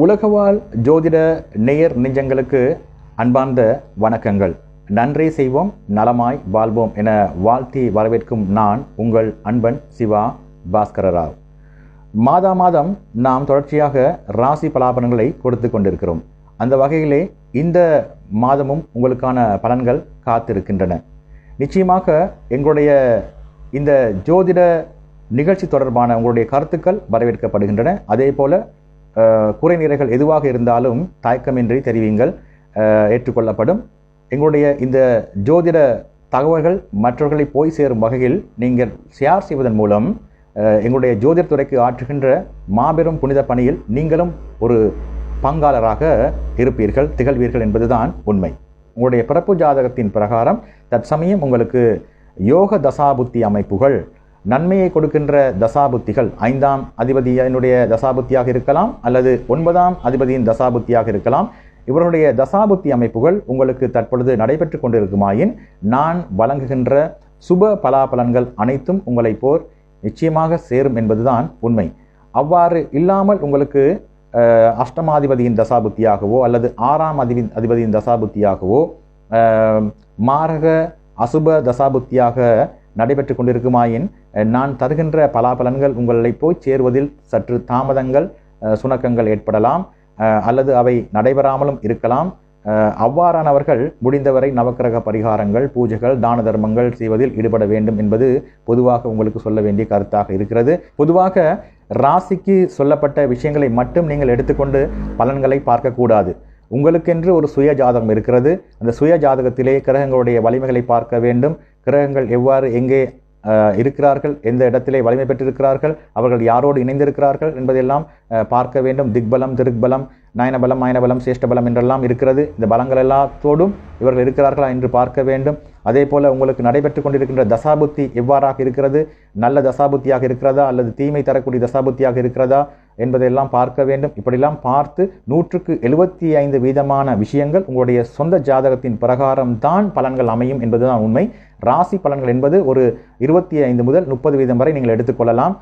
உலகவாழ் ஜோதிட நேயர் நெஞ்சங்களுக்கு அன்பார்ந்த வணக்கங்கள். நன்றி செய்வோம் நலமாய் வாழ்வோம் என வாழ்த்தி வரவேற்கும் நான் உங்கள் அன்பன் சிவா பாஸ்கர ராவ் மாதா மாதம் நாம் தொடர்ச்சியாக ராசி பலாபலன்களை கொடுத்து கொண்டிருக்கிறோம். அந்த வகையிலே இந்த மாதமும் உங்களுக்கான பலன்கள் காத்திருக்கின்றன. நிச்சயமாக எங்களுடைய இந்த ஜோதிட நிகழ்ச்சி தொடர்பான உங்களுடைய கருத்துக்கள் வரவேற்கப்படுகின்றன. அதே போல குறை நிறைகள் எதுவாக இருந்தாலும் தயக்கமின்றி தெரிவிங்கள். ஏற்றுக்கொள்ளப்படும். எங்களுடைய இந்த ஜோதிட தகவல்கள் மற்றவர்களை போய் சேரும் வகையில் நீங்கள் ஷேர் செய்வதன் மூலம் எங்களுடைய ஜோதிட துறைக்கு ஆற்றுகின்ற மாபெரும் புனித பணியில் நீங்களும் ஒரு பங்காளராக இருப்பீர்கள் திகழ்வீர்கள் என்பதுதான் உண்மை. உங்களுடைய பிறப்பு ஜாதகத்தின் பிரகாரம் தற்சமயம் உங்களுக்கு யோக தசாபுத்தி அமைப்புகள் நன்மையை கொடுக்கின்ற தசாபுத்திகள் ஐந்தாம் அதிபதியினுடைய தசாபுத்தியாக இருக்கலாம் அல்லது ஒன்பதாம் அதிபதியின் தசாபுத்தியாக இருக்கலாம். இவருடைய தசாபுத்தி அமைப்புகள் உங்களுக்கு தற்பொழுது நடைபெற்று கொண்டிருக்குமாயின் நான் வழங்குகின்ற சுப பலாபலன்கள் அனைத்தும் உங்களை போர் நிச்சயமாக சேரும் என்பதுதான் உண்மை. அவ்வாறு இல்லாமல் உங்களுக்கு அஷ்டமாதிபதியின் தசாபுத்தியாகவோ அல்லது ஆறாம் அதிபதி அதிபதியின் தசாபுத்தியாகவோ மாரக அசுப தசாபுத்தியாக நடைபெற்று கொண்டிருக்குமாயின் நான் தருகின்ற பலாபலன்கள் உங்களை போய் சேருவதில் சற்று தாமதங்கள் சுணக்கங்கள் ஏற்படலாம் அல்லது அவை நடைபெறாமலும் இருக்கலாம். அவ்வாறானவர்கள் முடிந்தவரை நவக்கிரக பரிகாரங்கள் பூஜைகள் தான தர்மங்கள் செய்வதில் ஈடுபட வேண்டும் என்பது பொதுவாக உங்களுக்கு சொல்ல வேண்டிய கருத்தாக இருக்கிறது. பொதுவாக ராசிக்கு சொல்லப்பட்ட விஷயங்களை மட்டும் நீங்கள் எடுத்துக்கொண்டு பலன்களை பார்க்கக்கூடாது. உங்களுக்கென்று ஒரு சுய ஜாதகம் இருக்கிறது. அந்த சுய ஜாதகத்திலே கிரகங்களுடைய வலிமைகளை பார்க்க வேண்டும். கிரகங்கள் எவ்வாறு எங்கே இருக்கிறார்கள் எந்த இடத்திலே வலிமை பெற்றிருக்கிறார்கள் அவர்கள் யாரோடு இணைந்திருக்கிறார்கள் என்பதெல்லாம் பார்க்க வேண்டும். திக்பலம் திருக்பலம் நயனபலம் மயனபலம் சேஷ்டபலம் என்றெல்லாம் இருக்கிறது. இந்த பலங்கள் எல்லாத்தோடும் இவர்கள் இருக்கிறார்களா என்று பார்க்க வேண்டும். அதே போல் உங்களுக்கு நடைபெற்று கொண்டிருக்கின்ற தசாபுத்தி எவ்வாறாக இருக்கிறது? நல்ல தசாபுத்தியாக இருக்கிறதா? அல்லது தீமை தரக்கூடிய தசாபுத்தியாக இருக்கிறதா? என்பதையெல்லாம் பார்க்க வேண்டும். இப்படியெல்லாம் பார்த்து நூற்றுக்கு எழுபத்தி ஐந்து வீதமான விஷயங்கள் உங்களுடைய சொந்த ஜாதகத்தின் பிரகாரம் தான் பலன்கள் அமையும் என்பதுதான் உண்மை. ராசி பலன்கள் என்பது ஒரு இருபத்தி ஐந்து முதல் முப்பது வீதம் வரை நீங்கள் எடுத்துக்கொள்ளலாம்.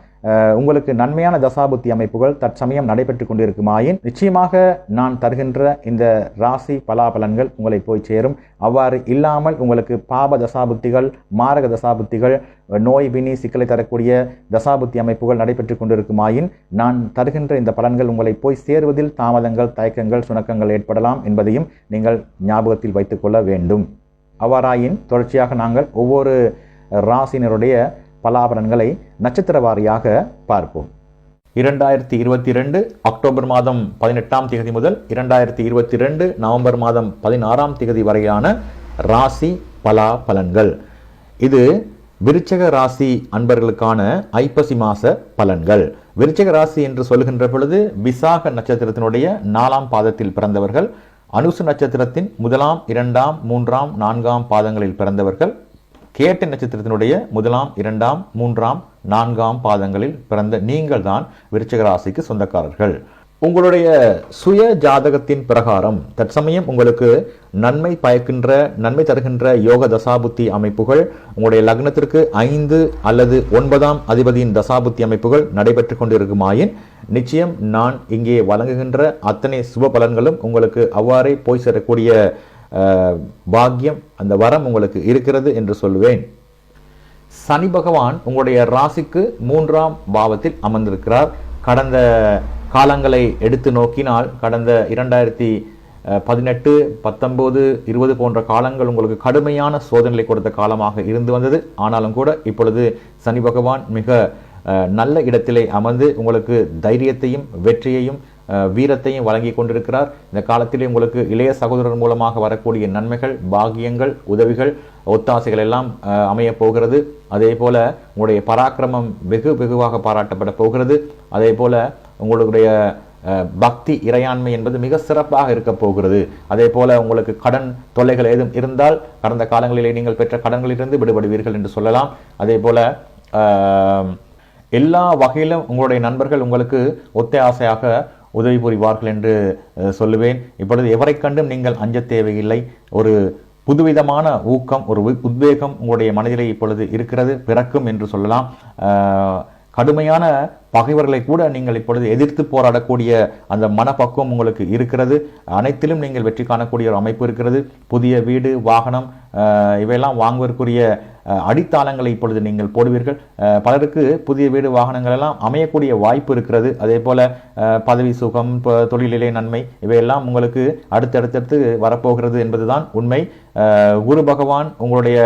உங்களுக்கு நன்மையான தசாபுத்தி அமைப்புகள் தற்சமயம் நடைபெற்று கொண்டிருக்குமாயின் நிச்சயமாக நான் தருகின்ற இந்த ராசி பலாபலன்கள் உங்களை போய் சேரும். அவ்வாறு இல்லாமல் உங்களுக்கு பாப தசாபுத்திகள் மாரக தசாபுத்திகள் நோய் பிணி சிக்கலை தரக்கூடிய தசாபுத்தி அமைப்புகள் நடைபெற்று கொண்டிருக்குமாயின் நான் தருகின்ற இந்த பலன்கள் உங்களை போய் சேருவதில் தாமதங்கள் தயக்கங்கள் சுணக்கங்கள் ஏற்படலாம் என்பதையும் நீங்கள் ஞாபகத்தில் வைத்துக்கொள்ள வேண்டும். அவ்வாறாயின் தொடர்ச்சியாக நாங்கள் ஒவ்வொரு ராசினருடைய பலாபலன்களை நட்சத்திர வாரியாக பார்ப்போம். இரண்டாயிரத்தி இருபத்தி ரெண்டு அக்டோபர் மாதம் பதினெட்டாம் தேதி முதல் இரண்டாயிரத்தி இருபத்தி ரெண்டு நவம்பர் மாதம் பதினாறாம் தேதி வரையான ராசி பலா பலன்கள் இது விருச்சக ராசி அன்பர்களுக்கான ஐப்பசி மாச பலன்கள். விருச்சக ராசி என்று சொல்கின்ற பொழுது விசாக நட்சத்திரத்தினுடைய நாலாம் பாதத்தில் பிறந்தவர்கள் அனுசு நட்சத்திரத்தின் முதலாம் இரண்டாம் மூன்றாம் நான்காம் பாதங்களில் பிறந்தவர்கள் கேட்ட நட்சத்திரத்தினுடைய முதலாம் இரண்டாம் மூன்றாம் நான்காம் பாதங்களில் பிறந்த நீங்கள் தான் விருச்சிக ராசிக்கு சொந்தக்காரர்கள். உங்களுடைய சுய ஜாதகத்தின் பிரகாரம் தற்சமயம் உங்களுக்கு நன்மை பயக்கின்ற நன்மை தருகின்ற யோக தசாபுத்தி அமைப்புகள் உங்களுடைய லக்னத்திற்கு ஐந்து அல்லது ஒன்பதாம் அதிபதியின் தசாபுத்தி அமைப்புகள் நடைபெற்று கொண்டிருக்குமாயின் நிச்சயம் நான் இங்கே வழங்குகின்ற அத்தனை சுப பலன்களும் உங்களுக்கு அவ்வாறே போய் சேரக்கூடிய பாக்கியம் அந்த வரம் உங்களுக்கு இருக்கிறது என்று சொல்லுவேன். சனி பகவான் உங்களுடைய ராசிக்கு மூன்றாம் பாவத்தில் அமர்ந்திருக்கிறார். கடந்த காலங்களை எடுத்து நோக்கினால் கடந்த இரண்டாயிரத்தி பதினெட்டு பத்தொம்போது இருபது போன்ற காலங்கள் உங்களுக்கு கடுமையான சோதனை கொடுத்த காலமாக இருந்து வந்தது. ஆனாலும் கூட இப்பொழுது சனி பகவான் மிக நல்ல இடத்திலே அமர்ந்து உங்களுக்கு தைரியத்தையும் வெற்றியையும் வீரத்தையும் வழங்கி கொண்டிருக்கிறார். இந்த காலத்திலே உங்களுக்கு இளைய சகோதரர் மூலமாக வரக்கூடிய நன்மைகள் பாக்கியங்கள் உதவிகள் ஒத்தாசைகள் எல்லாம் அஹ், அமையப் போகிறது. அதே போல உங்களுடைய பராக்கிரமம் வெகு வெகுவாக பாராட்டப்பட போகிறது. அதே போல உங்களுடைய பக்தி இறையாண்மை என்பது மிக சிறப்பாக இருக்க போகிறது. அதே போல உங்களுக்கு கடன் தொல்லைகள் ஏதும் இருந்தால் கடந்த காலங்களிலே நீங்கள் பெற்ற கடன்களிலிருந்து விடுபடுவீர்கள் என்று சொல்லலாம். அதே போல எல்லா வகையிலும் உங்களுடைய நண்பர்கள் உங்களுக்கு ஒத்தாசையாக உதவி புரிவார்கள் என்று சொல்லுவேன். இப்பொழுது எவரை கண்டும் நீங்கள் அஞ்ச தேவையில்லை. ஒரு புதுவிதமான ஊக்கம் ஒரு உத்வேகம் உங்களுடைய மனதிலே இப்பொழுது இருக்கிறது. பிறக்கும் என்று சொல்லலாம். கடுமையான பகைவர்களை கூட நீங்கள் இப்பொழுது எதிர்த்து போராடக்கூடிய அந்த மனப்பக்குவம் உங்களுக்கு இருக்கிறது. அனைத்திலும் நீங்கள் வெற்றி காணக்கூடிய ஒரு அமைப்பு இருக்கிறது. புதிய வீடு வாகனம் இவையெல்லாம் வாங்குவதற்குரிய அடித்தாளங்களை இப்பொழுது நீங்கள் போடுவீர்கள். பலருக்கு புதிய வீடு வாகனங்கள் எல்லாம் அமையக்கூடிய வாய்ப்பு இருக்கிறது. அதே போல் பதவி சுகம் தொழிலிலே நன்மை இவையெல்லாம் உங்களுக்கு அடுத்தடுத்தடுத்து வரப்போகிறது என்பதுதான் உண்மை. குரு பகவான் உங்களுடைய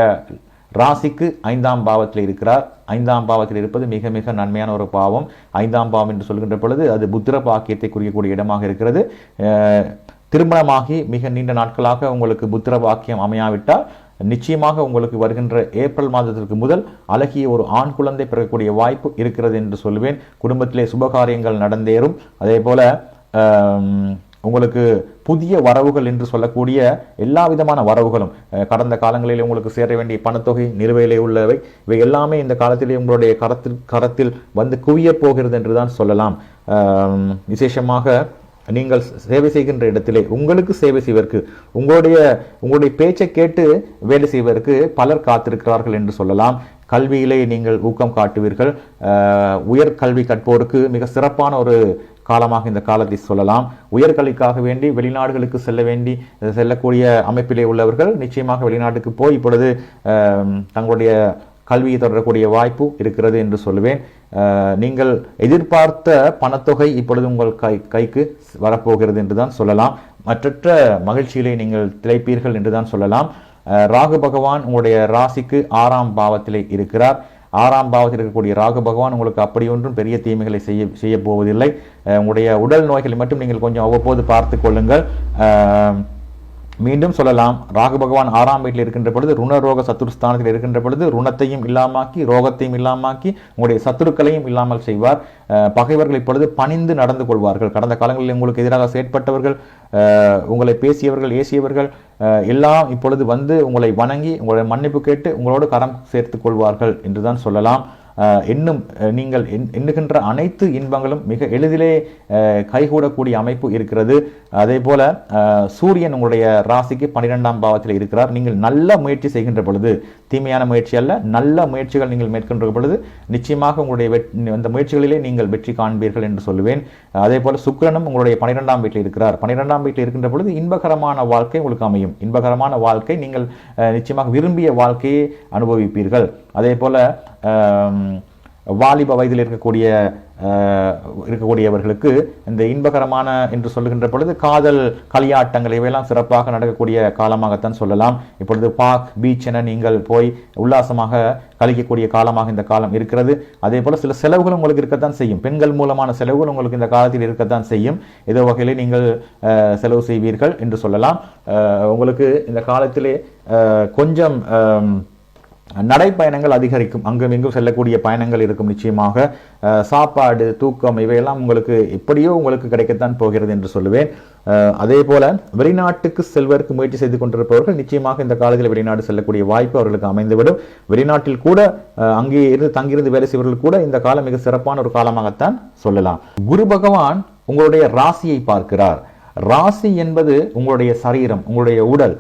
ராசிக்கு ஐந்தாம் பாவத்தில் இருக்கிறார். ஐந்தாம் பாவத்தில் இருப்பது மிக மிக நன்மையான ஒரு பாவம். ஐந்தாம் பாவம் என்று சொல்கின்ற பொழுது அது புத்திர பாக்கியத்தை குறிக்கக்கூடிய இடமாக இருக்கிறது. திருமணமாகி மிக நீண்ட நாட்களாக உங்களுக்கு புத்திர பாக்கியம் அமையாவிட்டால் நிச்சயமாக உங்களுக்கு வருகின்ற ஏப்ரல் மாதத்திற்கு முதல் அழகிய ஒரு ஆண் குழந்தை பிறக்கக்கூடிய வாய்ப்பு இருக்கிறது என்று சொல்லுவேன் குடும்பத்திலே சுபகாரியங்கள் நடந்தேறும். அதே போல உங்களுக்கு புதிய வரவுகள் என்று சொல்லக்கூடிய எல்லா விதமான வரவுகளும் கடந்த காலங்களில் உங்களுக்கு சேர வேண்டிய பணத்தொகை நிலுவையிலே உள்ளவை இவை எல்லாமே இந்த காலத்திலே உங்களுடைய கரத்தில் கரத்தில் வந்து குவிய போகிறது என்று தான் சொல்லலாம் விசேஷமாக நீங்கள் சேவை செய்கின்ற இடத்திலே உங்களுக்கு சேவை செய்வதற்கு உங்களுடைய உங்களுடைய பேச்சை கேட்டு வேலை செய்வதற்கு பலர் காத்திருக்கிறார்கள் என்று சொல்லலாம். கல்வியிலே நீங்கள் ஊக்கம் காட்டுவீர்கள். உயர் கல்வி கற்போருக்கு மிக சிறப்பான ஒரு காலமாக இந்த காலத்தை சொல்லலாம். உயர்கல்விக்காக வேண்டி வெளிநாடுகளுக்கு செல்ல வேண்டி செல்லக்கூடிய அமைப்பிலே உள்ளவர்கள் நிச்சயமாக வெளிநாட்டுக்கு போய் இப்பொழுது தங்களுடைய கல்வியை தொடரக்கூடிய வாய்ப்பு இருக்கிறது என்று சொல்லுவேன். நீங்கள் எதிர்பார்த்த பணத்தொகை இப்பொழுது உங்கள் கை கைக்கு வரப்போகிறது என்று தான் சொல்லலாம். மற்றற்ற மகிழ்ச்சியிலே நீங்கள் திளைப்பீர்கள் என்று தான் சொல்லலாம். ராகு பகவான் உங்களுடைய ராசிக்கு ஆறாம் பாவத்திலே இருக்கிறார். ஆறாம் பாவத்தில் இருக்கக்கூடிய ராகு பகவான் உங்களுக்கு அப்படியொன்றும் பெரிய தீமைகளை செய்ய செய்ய போவதில்லை. உங்களுடைய உடல் நோய்களை மட்டும் நீங்கள் கொஞ்சம் அவ்வப்போது பார்த்து கொள்ளுங்கள். மீண்டும் சொல்லலாம். ராகு பகவான் ஆறாம் வீட்டில் இருக்கின்ற பொழுது ருணரோக சத்துருஸ்தானத்தில் இருக்கின்ற பொழுது ருணத்தையும் இல்லாமாக்கி ரோகத்தையும் இல்லாமாக்கி உங்களுடைய சத்துருக்களையும் இல்லாமல் செய்வார். பகைவர்கள் இப்பொழுது பணிந்து நடந்து கொள்வார்கள். கடந்த காலங்களில் உங்களுக்கு எதிராக செயற்பட்டவர்கள் உங்களை பேசியவர்கள் ஏசியவர்கள் எல்லாம் இப்பொழுது வந்து உங்களை வணங்கி உங்களுடைய மன்னிப்பு கேட்டு உங்களோடு கரம் சேர்த்து கொள்வார்கள் என்றுதான் சொல்லலாம். என்னும் நீங்கள் எண்ணுகின்ற அனைத்து இன்பங்களும் மிக எளிதிலே கைகூடக்கூடிய அமைப்பு இருக்கிறது. அதே போல சூரியன் உங்களுடைய ராசிக்கு பன்னிரெண்டாம் பாவத்தில் இருக்கிறார். நீங்கள் நல்ல முயற்சி செய்கின்ற பொழுது தீமையான முயற்சி அல்ல நல்ல முயற்சிகள் நீங்கள் மேற்கொண்ட பொழுது நிச்சயமாக உங்களுடைய வெட்- அந்த முயற்சிகளிலே நீங்கள் வெற்றி காண்பீர்கள் என்று சொல்லுவேன். அதே போல் சுக்கிரனும் உங்களுடைய பன்னிரெண்டாம் வீட்டில் இருக்கிறார். பன்னிரெண்டாம் வீட்டில் இருக்கின்ற பொழுது இன்பகரமான வாழ்க்கை உங்களுக்கு அமையும். இன்பகரமான வாழ்க்கை நீங்கள் நிச்சயமாக விரும்பிய வாழ்க்கையை அனுபவிப்பீர்கள். அதே போல வாலிப வயதில் இருக்கக்கூடிய இருக்கக்கூடியவர்களுக்கு இந்த இன்பகரமான என்று சொல்லுகின்ற பொழுது காதல் களியாட்டங்கள் இவையெல்லாம் சிறப்பாக நடக்கக்கூடிய காலமாகத்தான் சொல்லலாம். இப்பொழுது பார்க் பீச் என நீங்கள் போய் உல்லாசமாக கழிக்கக்கூடிய காலமாக இந்த காலம் இருக்கிறது. அதே போல் சில செலவுகள் உங்களுக்கு இருக்கத்தான் செய்யும். பெண்கள் மூலமான செலவுகள் உங்களுக்கு இந்த காலத்தில் இருக்கத்தான் செய்யும். ஏதோ வகையிலே நீங்கள் செலவு செய்வீர்கள் என்று சொல்லலாம். உங்களுக்கு இந்த காலத்திலே கொஞ்சம் நடைப்பயணங்கள் அதிகரிக்கும். அங்கும் இங்கும் செல்லக்கூடிய பயணங்கள் இருக்கும் நிச்சயமாக. சாப்பாடு தூக்கம் இவையெல்லாம் உங்களுக்கு எப்படியோ உங்களுக்கு கிடைக்கத்தான் போகிறது என்று சொல்லுவேன். அதே போல வெளிநாட்டுக்கு செல்வதற்கு முயற்சி செய்து கொண்டிருப்பவர்கள் நிச்சயமாக இந்த காலத்தில் வெளிநாடு செல்லக்கூடிய வாய்ப்பு அவர்களுக்கு அமைந்துவிடும். வெளிநாட்டில் கூட அஹ், அங்கே இருந்து தங்கியிருந்து வேலை செய்வர்கள் கூட இந்த காலம் மிக சிறப்பான ஒரு காலமாகத்தான் சொல்லலாம். குரு பகவான் உங்களுடைய ராசியை பார்க்கிறார். ராசி என்பது உங்களுடைய சரீரம் உங்களுடைய உடல்.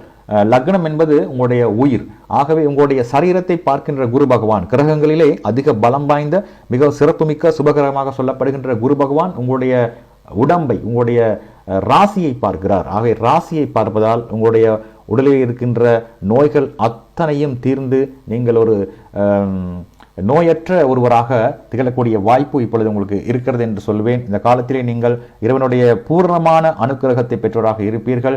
லக்னம் என்பது உங்களுடைய உயிர். ஆகவே உங்களுடைய சரீரத்தை பார்க்கின்ற குரு பகவான் கிரகங்களிலே அதிக பலம் வாய்ந்த மிக சிறப்புமிக்க சுபகரமாக சொல்லப்படுகின்ற குரு பகவான் உங்களுடைய உடம்பை உங்களுடைய ராசியை பார்க்கிறார். ஆகவே ராசியை பார்ப்பதால் உங்களுடைய உடலில் இருக்கின்ற நோய்கள் அத்தனையும் தீர்ந்து நீங்கள் ஒரு நோயற்ற ஒருவராக திகழக்கூடிய வாய்ப்பு இப்பொழுது உங்களுக்கு இருக்கிறது என்று சொல்வேன். இந்த காலத்திலே நீங்கள் இறைவனுடைய பூர்ணமான அனுக்கிரகத்தை பெற்றோராக இருப்பீர்கள்.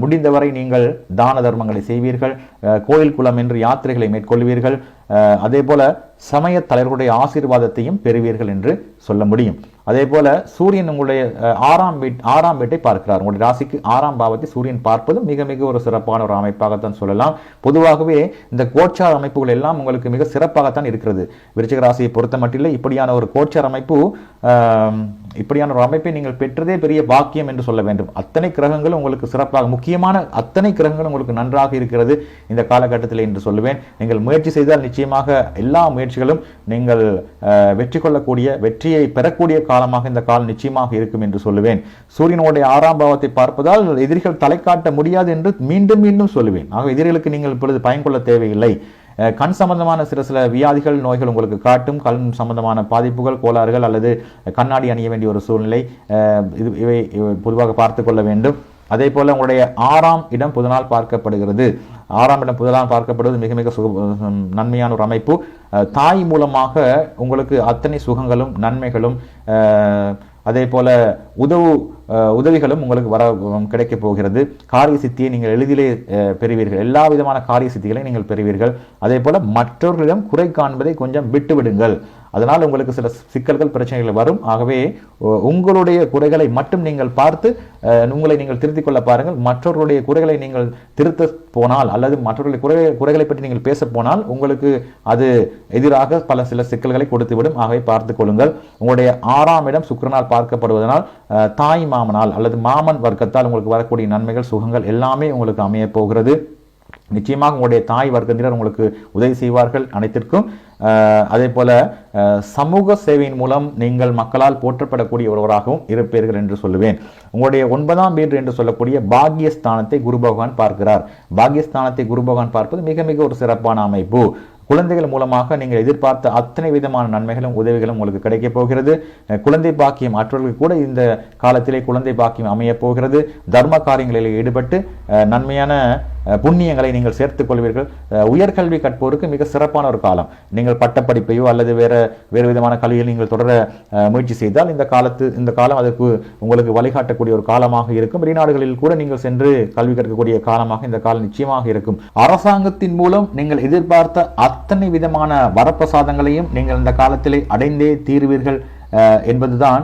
முடிந்தவரை நீங்கள் தான தர்மங்களை செய்வீர்கள். கோயில் குளம் என்று யாத்திரைகளை மேற்கொள்வீர்கள். அதே போல சமய தலைவர்களுடைய ஆசீர்வாதத்தையும் பெறுவீர்கள் என்று சொல்ல முடியும். அதே போல சூரியன் உங்களுடைய ஆறாம் வீட் ஆறாம் வீட்டை பார்க்கிறார். உங்களுடைய ராசிக்கு ஆறாம் பாவத்தை சூரியன் பார்ப்பதும் மிக மிக ஒரு சிறப்பான ஒரு அமைப்பாகத்தான் சொல்லலாம். பொதுவாகவே இந்த கோச்சார் அமைப்புகள் எல்லாம் உங்களுக்கு மிக சிறப்பாகத்தான் இருக்கிறது. விருச்சிக ராசியை பொறுத்த இல்லை இப்படியான ஒரு கோச்சார் அமைப்பு இப்படியான ஒரு அமைப்பை நீங்கள் பெற்றதே பெரிய பாக்கியம் என்று சொல்ல வேண்டும். அத்தனை கிரகங்களும் உங்களுக்கு சிறப்பாக முக்கியமான அத்தனை கிரகங்களும் உங்களுக்கு நன்றாக இருக்கிறது இந்த காலகட்டத்தில் என்று சொல்லுவேன். நீங்கள் முயற்சி செய்தால் நிச்சயமாக எல்லா முயற்சிகளும் நீங்கள் அஹ், வெற்றி கொள்ளக்கூடிய வெற்றியை பெறக்கூடிய காலமாக இந்த காலம் நிச்சயமாக இருக்கும் என்று சொல்லுவேன். சூரியனுடைய ஆறாம் பாவத்தை பார்ப்பதால் எதிரிகள் தலை காட்ட முடியாது என்று மீண்டும் மீண்டும் சொல்லுவேன். ஆக எதிரிகளுக்கு நீங்கள் இப்பொழுது பயன் கொள்ள தேவையில்லை. கண் சம்பந்தமான சில சில வியாதிகள் நோய்கள் உங்களுக்கு காட்டும். கண் சம்பந்தமான பாதிப்புகள் கோளாறுகள் அல்லது கண்ணாடி அணிய வேண்டிய ஒரு சூழ்நிலை இது இவை பொதுவாக பார்த்து கொள்ள வேண்டும். அதே போல் உங்களுடைய ஆறாம் இடம் புதனால் பார்க்கப்படுகிறது. ஆறாம் இடம் புதனால் பார்க்கப்படுவது மிக மிக சுக நன்மையான ஒரு அமைப்பு. தாய் மூலமாக உங்களுக்கு அத்தனை சுகங்களும் நன்மைகளும் அதே போல உதவு அஹ், உதவிகளும் உங்களுக்கு வர கிடைக்கப் போகிறது. காரிய சித்தியை நீங்கள் எளிதிலே அஹ், பெறுவீர்கள். எல்லா விதமான காரிய சித்திகளை நீங்கள் பெறுவீர்கள். அதே போல மற்றவர்களிடம் குறை காண்பதை கொஞ்சம் விட்டு விடுங்கள் அதனால் உங்களுக்கு சில சிக்கல்கள் பிரச்சனைகள் வரும். ஆகவே உங்களுடைய குறைகளை மட்டும் நீங்கள் பார்த்து உங்களை நீங்கள் திருத்திக் கொள்ள பாருங்கள். மற்றவர்களுடைய குறைகளை நீங்கள் திருத்த போனால் அல்லது மற்றவர்களுடைய குறை குறைகளை பற்றி நீங்கள் பேச போனால் உங்களுக்கு அது எதிராக பல சில சிக்கல்களை கொடுத்துவிடும். ஆகவே பார்த்து கொள்ளுங்கள். உங்களுடைய ஆறாம் இடம் சுக்கிரனால் பார்க்கப்படுவதனால் தாய் மாமனால் அல்லது மாமன் வர்க்கத்தால் உங்களுக்கு வரக்கூடிய நன்மைகள் சுகங்கள் எல்லாமே உங்களுக்கு அமையப் போகிறது. நிச்சயமாக உங்களுடைய தாய் வர்க்கத்தினர் உங்களுக்கு உதவி செய்வார்கள் அனைத்திற்கும். அதே போல சமூக சேவையின் மூலம் நீங்கள் மக்களால் போற்றப்படக்கூடிய ஒருவராகவும் இருப்பீர்கள் என்று சொல்லுவேன். உங்களுடைய ஒன்பதாம் வீடு என்று சொல்லக்கூடிய பாக்கியஸ்தானத்தை குரு பகவான் பார்க்கிறார். பாக்கியஸ்தானத்தை குரு பகவான் பார்ப்பது மிக மிக ஒரு சிறப்பான அமைப்பு. குழந்தைகள் மூலமாக நீங்கள் எதிர்பார்த்த அத்தனை விதமான நன்மைகளும் உதவிகளும் உங்களுக்கு கிடைக்கப் போகிறது. குழந்தை பாக்கியம் மற்றவர்களுக்கு கூட இந்த காலத்திலே குழந்தை பாக்கியம் அமையப் போகிறது. தர்ம காரியங்களில் ஈடுபட்டு நன்மையான புண்ணியங்களை நீங்கள் சேர்த்துக் கொள்வீர்கள். உயர்கல்வி கற்போருக்கு மிக சிறப்பான ஒரு காலம். நீங்கள் பட்டப்படிப்பையோ அல்லது வேறு வேறு விதமான கல்வியில் நீங்கள் தொடர முயற்சி செய்தால் இந்த காலத்து இந்த காலம் அதற்கு உங்களுக்கு வழிகாட்டக்கூடிய ஒரு காலமாக இருக்கும். வெளிநாடுகளில் கூட நீங்கள் சென்று கல்வி கற்கக்கூடிய காலமாக இந்த காலம் நிச்சயமாக இருக்கும். அரசாங்கத்தின் மூலம் நீங்கள் எதிர்பார்த்த அத்தனை விதமான வரப்பிரசாதங்களையும் நீங்கள் இந்த காலத்திலே அடைந்தே தீர்வீர்கள் என்பதுதான்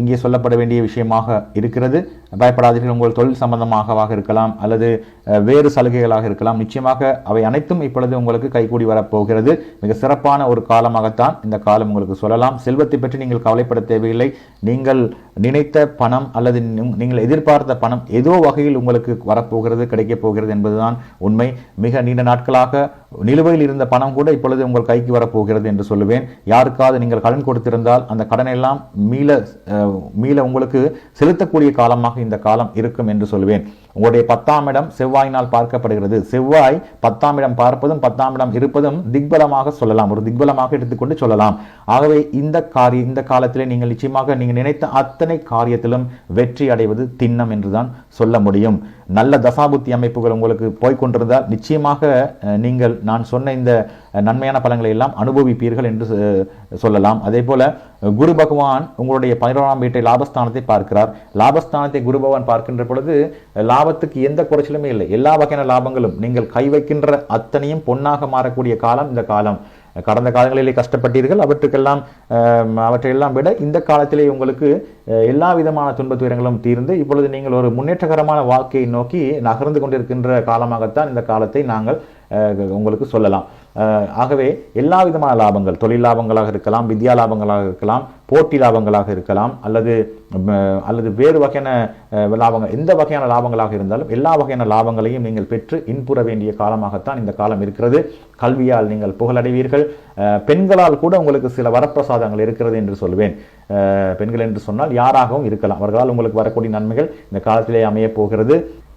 இங்கே சொல்லப்பட வேண்டிய விஷயமாக இருக்கிறது. பயப்படாதீர்கள். உங்கள் தொழில் சம்பந்தமாகவாக இருக்கலாம் அல்லது வேறு சலுகைகளாக இருக்கலாம். நிச்சயமாக அவை அனைத்தும் இப்பொழுது உங்களுக்கு கைகூடி வரப்போகிறது. மிக சிறப்பான ஒரு காலமாகத்தான் இந்த காலம் உங்களுக்கு சொல்லலாம். செல்வத்தை பற்றி நீங்கள் கவலைப்பட தேவையில்லை. நீங்கள் நினைத்த பணம் அல்லது நீங்கள் எதிர்பார்த்த பணம் ஏதோ வகையில் உங்களுக்கு வரப்போகிறது கிடைக்கப் போகிறது என்பதுதான் உண்மை. மிக நீண்ட நாட்களாக நிலுவையில் இருந்த பணம் கூட இப்பொழுது உங்கள் கைக்கு வரப்போகிறது என்று சொல்லுவேன். யாருக்காவது நீங்கள் கடன் கொடுத்திருந்தால் அந்த கடனை எல்லாம் மீள மீள உங்களுக்கு செலுத்தக்கூடிய காலமாக இந்த காலம் இருக்கும் என்று சொல்லுவேன் உங்களுடைய பத்தாம் இடம் செவ்வாயினால் பார்க்கப்படுகிறது. செவ்வாய் பத்தாம் இடம் பார்ப்பதும் பத்தாம் இடம் இருப்பதும் திக்பலமாக சொல்லலாம். ஒரு திக்பலமாக எடுத்துக்கொண்டு சொல்லலாம். ஆகவே இந்த காரிய இந்த காலத்திலே நீங்கள் நிச்சயமாக நீங்கள் நினைத்த அத்தனை காரியத்திலும் வெற்றி அடைவது திண்ணம் என்றுதான் சொல்ல முடியும். நல்ல தசாபுத்தி அமைப்புகள் உங்களுக்கு போய்கொண்டிருந்தால் நிச்சயமாக நீங்கள் நான் சொன்ன இந்த நன்மையான பலங்களை எல்லாம் அனுபவிப்பீர்கள் என்று சொல்லலாம். அதே போல குரு பகவான் உங்களுடைய பதினோராம் வீட்டை லாபஸ்தானத்தை பார்க்கிறார். லாபஸ்தானத்தை குரு பகவான் பார்க்கின்ற பொழுது அஹ், லாபத்துக்கு எந்த குறைச்சலுமே இல்லை. எல்லா வகையான லாபங்களும் நீங்கள் கை வைக்கின்ற அத்தனையும் பொன்னாக மாறக்கூடிய காலம் இந்த காலம். கடந்த காலங்களிலே கஷ்டப்பட்டீர்கள் அவற்றுக்கெல்லாம் அஹ், அவற்றையெல்லாம் விட இந்த காலத்திலே உங்களுக்கு எல்லா விதமான துன்பத் துயரங்களும் தீர்ந்து இப்பொழுது நீங்கள் ஒரு முன்னேற்றகரமான வாழ்க்கையை நோக்கி நகர்ந்து கொண்டிருக்கின்ற காலமாகத்தான் இந்த காலத்தை நாங்கள் அஹ், உங்களுக்கு சொல்லலாம். ஆகவே எல்லா விதமான லாபங்கள் தொழில் லாபங்களாக இருக்கலாம் வித்யா லாபங்களாக இருக்கலாம் போட்டி லாபங்களாக இருக்கலாம் அல்லது அல்லது வேறு வகையான லாபங்கள் எந்த வகையான லாபங்களாக இருந்தாலும் எல்லா வகையான லாபங்களையும் நீங்கள் பெற்று இன்புற வேண்டிய காலமாகத்தான் இந்த காலம் இருக்கிறது. கல்வியால் நீங்கள் புகழடைவீர்கள். பெண்களால் கூட உங்களுக்கு சில வரப்பிரசாதங்கள் இருக்கிறது என்று சொல்வேன். பெண்கள் என்று சொன்னால் யாராகவும் இருக்கலாம். அவர்களால் உங்களுக்கு வரக்கூடிய நன்மைகள் இந்த காலத்திலே அமையப் போகிறது.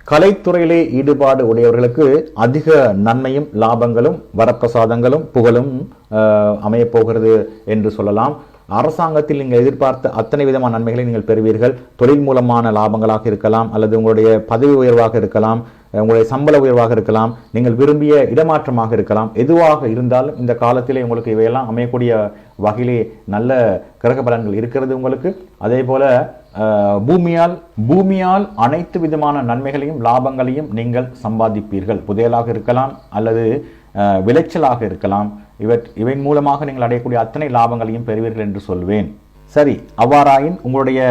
கலைத்துறையிலே ஈடுபாடு உடையவர்களுக்கு அதிக நன்மையும் லாபங்களும் வரப்பிரசாதங்களும் புகழும் அமையப்போகிறது என்று சொல்லலாம். அரசாங்கத்தில் நீங்கள் எதிர்பார்த்த அத்தனை விதமான நன்மைகளை நீங்கள் பெறுவீர்கள். தொழில் மூலமான லாபங்களாக இருக்கலாம் அல்லது உங்களுடைய பதவி உயர்வாக இருக்கலாம். உங்களுடைய சம்பள உயர்வாக இருக்கலாம் நீங்கள் விரும்பிய இடமாற்றமாக இருக்கலாம். எதுவாக இருந்தாலும் இந்த காலத்திலே உங்களுக்கு இவையெல்லாம் அமையக்கூடிய வகையிலே நல்ல கிரக பலன்கள் இருக்கிறது உங்களுக்கு. அதே போல பூமியால் பூமியால் அனைத்து விதமான நன்மைகளையும் லாபங்களையும் நீங்கள் சம்பாதிப்பீர்கள். புதையலாக இருக்கலாம் அல்லது விளைச்சலாக இருக்கலாம். இவற் இவன் மூலமாக நீங்கள் அடையக்கூடிய அத்தனை லாபங்களையும் பெறுவீர்கள் என்று சொல்வேன். சரி அவ்வாறாயின் உங்களுடைய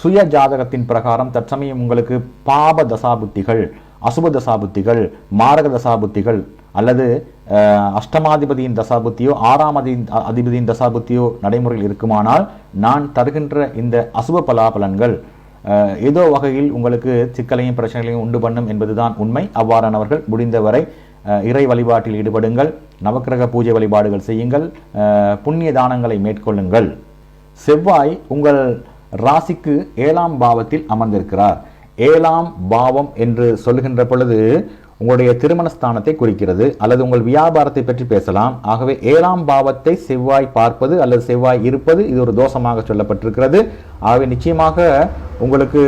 சுய ஜாதகத்தின் பிரகாரம் தற்சமயம் உங்களுக்கு பாப தசாபுத்திகள் அசுப தசாபுத்திகள் மாரக தசாபுத்திகள் அல்லது அஷ்டமாதிபதியின் தசாபுத்தியோ ஆறாம் அதி அதிபதியின் தசாபுத்தியோ நடைமுறையில் இருக்குமானால் நான் தருகின்ற இந்த அசுப பலாபலன்கள் ஏதோ வகையில் உங்களுக்கு சிக்கலையும் பிரச்சனைகளையும் உண்டு பண்ணும் என்பதுதான் உண்மை. அவ்வாறானவர்கள் முடிந்தவரை இறை வழிபாட்டில் ஈடுபடுங்கள் நவக்கிரக பூஜை வழிபாடுகள் செய்யுங்கள் புண்ணிய தானங்களை மேற்கொள்ளுங்கள். செவ்வாய் உங்கள் ராசிக்கு ஏழாம் பாவத்தில் அமர்ந்திருக்கிறார். ஏழாம் பாவம் என்று சொல்லுகின்ற பொழுது உங்களுடைய திருமண ஸ்தானத்தை குறிக்கிறது அல்லது உங்கள் வியாபாரத்தை பற்றி பேசலாம். ஆகவே ஏழாம் பாவத்தை செவ்வாய் பார்ப்பது அல்லது செவ்வாய் இருப்பது இது ஒரு தோஷமாக சொல்லப்பட்டிருக்கிறது. ஆகவே நிச்சயமாக உங்களுக்கு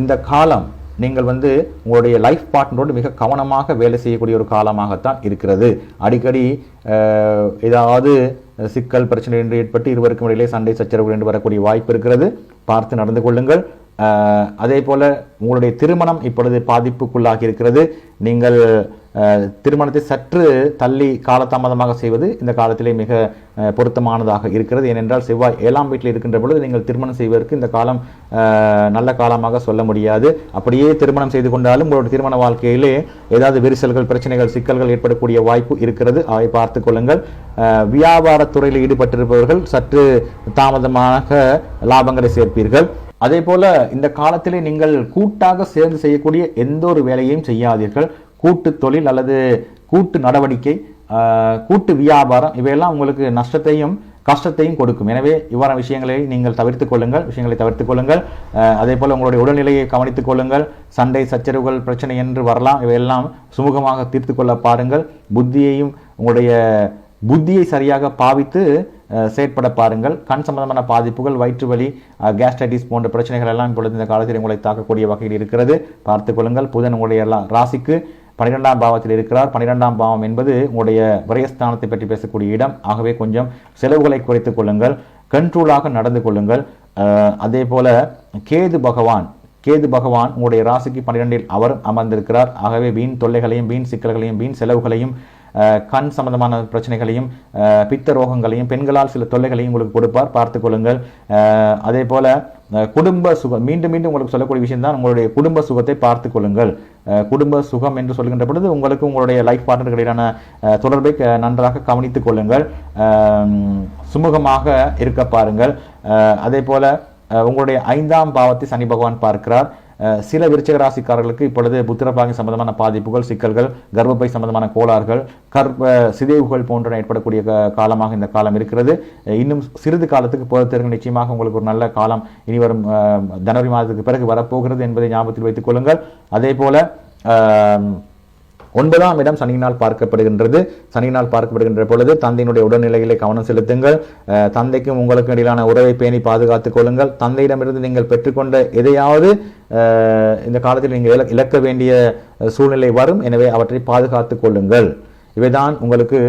இந்த காலம் நீங்கள் வந்து உங்களுடைய லைஃப் பார்ட்னரோடு மிக கவனமாக வேலை செய்யக்கூடிய ஒரு காலமாகத்தான் இருக்கிறது. அடிக்கடி ஏதாவது சிக்கல் பிரச்சனை என்று ஏற்பட்டு இருவருக்கும் இடையிலே சண்டை சச்சரவுகள் என்று வரக்கூடிய வாய்ப்பு இருக்கிறது. பார்த்து நடந்து கொள்ளுங்கள். அதே போல் உங்களுடைய திருமணம் இப்பொழுது பாதிப்புக்குள்ளாகி இருக்கிறது நீங்கள் திருமணத்தை சற்று தள்ளி காலதாமதமாக செய்வது இந்த காலத்திலே மிக பொருத்தமானதாக இருக்கிறது. ஏனென்றால் செவ்வாய் ஏழாம் வீட்டில் இருக்கின்ற பொழுது நீங்கள் திருமணம் செய்வதற்கு இந்த காலம் நல்ல காலமாக சொல்ல முடியாது. அப்படியே திருமணம் செய்து கொண்டாலும் உங்களுடைய திருமண வாழ்க்கையிலே ஏதாவது விரிசல்கள் பிரச்சனைகள் சிக்கல்கள் ஏற்படக்கூடிய வாய்ப்பு இருக்கிறது. அவை பார்த்து கொள்ளுங்கள். வியாபாரத்துறையில் ஈடுபட்டிருப்பவர்கள் சற்று தாமதமாக லாபங்களை சேர்ப்பீர்கள். அதே போல இந்த காலத்திலே நீங்கள் கூட்டாக சேர்ந்து செய்யக்கூடிய எந்த ஒரு வேலையையும் செய்யாதீர்கள். கூட்டு தொழில் அல்லது கூட்டு நடவடிக்கை கூட்டு வியாபாரம் இவையெல்லாம் உங்களுக்கு நஷ்டத்தையும் கஷ்டத்தையும் கொடுக்கும். எனவே இவ்வாறான விஷயங்களை நீங்கள் தவிர்த்து கொள்ளுங்கள். விஷயங்களை தவிர்த்து கொள்ளுங்கள். அதே போல் உங்களுடைய உடல்நிலையை கவனித்துக் கொள்ளுங்கள். சண்டை சச்சரவுகள் பிரச்சனை என்று வரலாம் இவையெல்லாம் சுமூகமாக தீர்த்து கொள்ள பாருங்கள். புத்தியையும் உங்களுடைய புத்தியை சரியாக பாவித்து செயற்பட பாருங்கள். கண் சம்பந்தமான பாதிப்புகள் வயிற்று வலி கேஸ்ட்ரைட்டிஸ் போன்ற பிரச்சனைகள் எல்லாம் இப்பொழுது இந்த காலத்தில் உங்களை தாக்கக்கூடிய வகையில் இருக்கிறது. பார்த்து கொள்ளுங்கள். புதன் உங்களுடைய ராசிக்கு பன்னிரெண்டாம் பாவத்தில் இருக்கிறார். பன்னிரெண்டாம் பாவம் என்பது உங்களுடைய விரயஸ்தானத்தை பற்றி பேசக்கூடிய இடம். ஆகவே கொஞ்சம் செலவுகளை குறைத்துக் கொள்ளுங்கள். கண்ட்ரோலாக நடந்து கொள்ளுங்கள். அதே போல கேது பகவான் கேது பகவான் உங்களுடைய ராசிக்கு பன்னிரெண்டில் அவர் அமர்ந்திருக்கிறார். ஆகவே வீண் தொல்லைகளையும் வீண் சிக்கல்களையும் வீண் செலவுகளையும் கண் சம்பந்தமான பிரச்சனைகளையும் பித்த ரோகங்களையும் பெண்களால் சில தொல்லைகளையும் உங்களுக்கு கொடுப்பார். பார்த்துக்கொள்ளுங்கள் அதே போல் குடும்ப சுகம் மீண்டும் மீண்டும் உங்களுக்கு சொல்லக்கூடிய விஷயம் தான் உங்களுடைய குடும்ப சுகத்தை பார்த்து கொள்ளுங்கள். குடும்ப சுகம் என்று சொல்கின்ற பொழுது உங்களுக்கு உங்களுடைய லைஃப் பார்ட்னர்களிடையான தொடர்பை க- நன்றாக கவனித்துக் கொள்ளுங்கள். சுமூகமாக இருக்க பாருங்கள். அதே போல் உங்களுடைய ஐந்தாம் பாவத்தை சனி பகவான் பார்க்கிறார். சில விருச்சக ராசிக்காரர்களுக்கு இப்பொழுது புத்திரபாகி சம்பந்தமான பாதிப்புகள் சிக்கல்கள் கர்ப்பப்பை சம்பந்தமான கோளாறுகள் கர்ப்ப சிதைவுகள் போன்ற ஏற்படக்கூடிய காலமாக இந்த காலம் இருக்கிறது. இன்னும் சிறிது காலத்துக்கு பொறுத்திருக்க நிச்சயமாக உங்களுக்கு ஒரு நல்ல காலம் இனி வரும் ஜனவரி மாதத்துக்கு பிறகு வரப்போகிறது என்பதை ஞாபகத்தில் வைத்துக் கொள்ளுங்கள். அதே போல ஒன்பதாம் இடம் சனியினால் பார்க்கப்படுகின்றது. சனியினால் பார்க்கப்படுகின்ற பொழுது தந்தையினுடைய உடல்நிலையிலே கவனம் செலுத்துங்கள். தந்தைக்கும் உங்களுக்கும் இடையிலான உறவை பேணி பாதுகாத்துக் கொள்ளுங்கள். தந்தையிடமிருந்து நீங்கள் பெற்றுக்கொண்ட எதையாவது இந்த காலத்தில் நீங்கள் இழக்க வேண்டிய சூழ்நிலை வரும். எனவே அவற்றை பாதுகாத்துக் கொள்ளுங்கள். இவைதான் உங்களுக்கு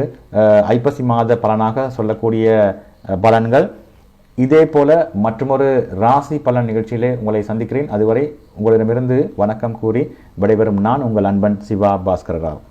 ஐப்பசி மாத பலனாக சொல்லக்கூடிய பலன்கள். இதே போல மற்றொரு ராசி பலன் நிகழ்ச்சியிலே உங்களை சந்திக்கிறேன். அதுவரை உங்களிடமிருந்து வணக்கம் கூறி விடைபெறும் நான் உங்கள் அன்பன் சிவா பாஸ்கர ராவ்